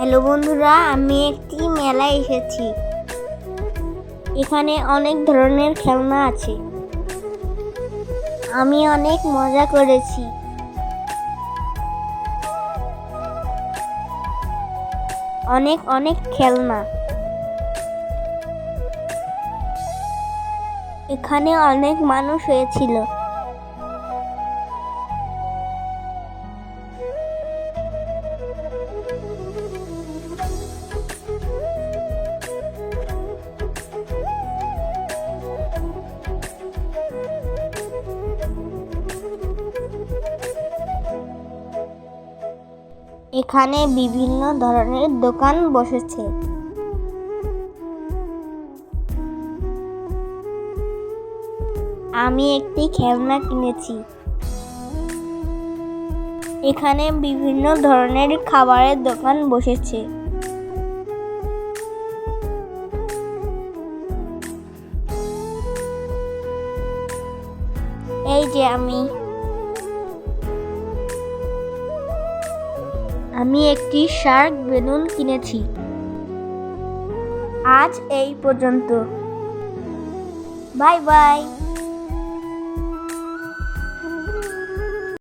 Hello বন্ধুরা, আমি একটি মেলায় এসেছি। এখানে অনেক ধরনের খেলনা আছে। আমি অনেক মজা করেছি। অনেক অনেক খেলনা। এখানে অনেক মানুষ হয়েছিল। এখানে বিভিন্ন ধরনের দোকান বসেছে। আমি একটি খেলনা কিনেছি। এখানে বিভিন্ন ধরনের খাবারের দোকান বসেছে। এই যে আমি আমি একটি শার্ক বেলুন কিনেছি। আজ এই পর্যন্ত। Bye bye.